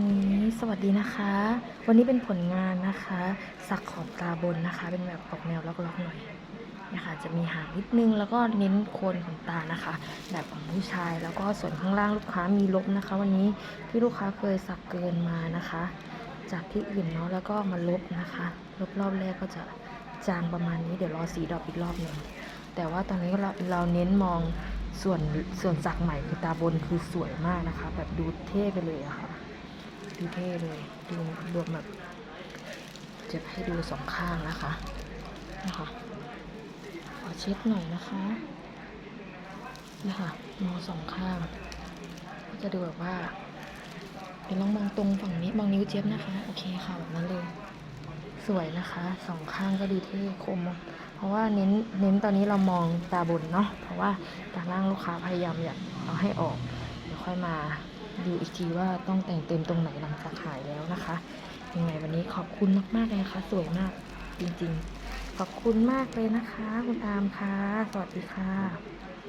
อันนี้สวัสดีนะคะ วันนี้เป็นผลงานนะคะ สักขอบตาบนนะคะ เป็นแบบออกแนวล็อกๆหน่อยนะคะจะมีหางนิดนึงแล้วก็เน้นโคนขนตานะคะ แบบของผู้ชายแล้วก็ส่วนข้างล่างลูกค้ามีลบนะคะ วันนี้ที่ลูกค้าเคยสักเกินมานะคะ จากที่อื่นเนาะแล้วก็มาลบนะคะ ลบรอบแรกก็จะจางประมาณนี้เดี๋ยวรอสีดอกอีกรอบหนึ่งแต่ว่าตอนนี้เราเราเน้นมองส่วนส่วนสักใหม่คือตาบนคือสวยมากนะคะ แบบดูเท่ไปเลยอะค่ะ ดูเท่เลย ดูรวมแบบ จะให้ดูสองข้างนะคะ นะคะ ขอเช็ดหน่อยนะคะนะคะมองสองข้าง ก็จะดูแบบว่า เดี๋ยวลองมองตรงฝั่งนี้มองนิ้วเจี๊ยบนะคะ โอเคค่ะแบบนั้นเลย สวยนะคะสองข้างก็ดูเท่คม เพราะว่าเน้นเน้นตอนนี้เรามองตาบนเนาะ เพราะว่าตาล่างลูกค้าพยายามอยากเอาให้ออก เดี๋ยวค่อยมา ดูอีกทีว่าต้องแต่งเต็มตรงไหนหลังจากหายแล้วนะคะยังไงวันนี้ขอบคุณมากๆเลยนะคะสวยมากจริงๆ ขอบคุณมากเลยนะคะ คุณอามค่ะ สวัสดีค่ะ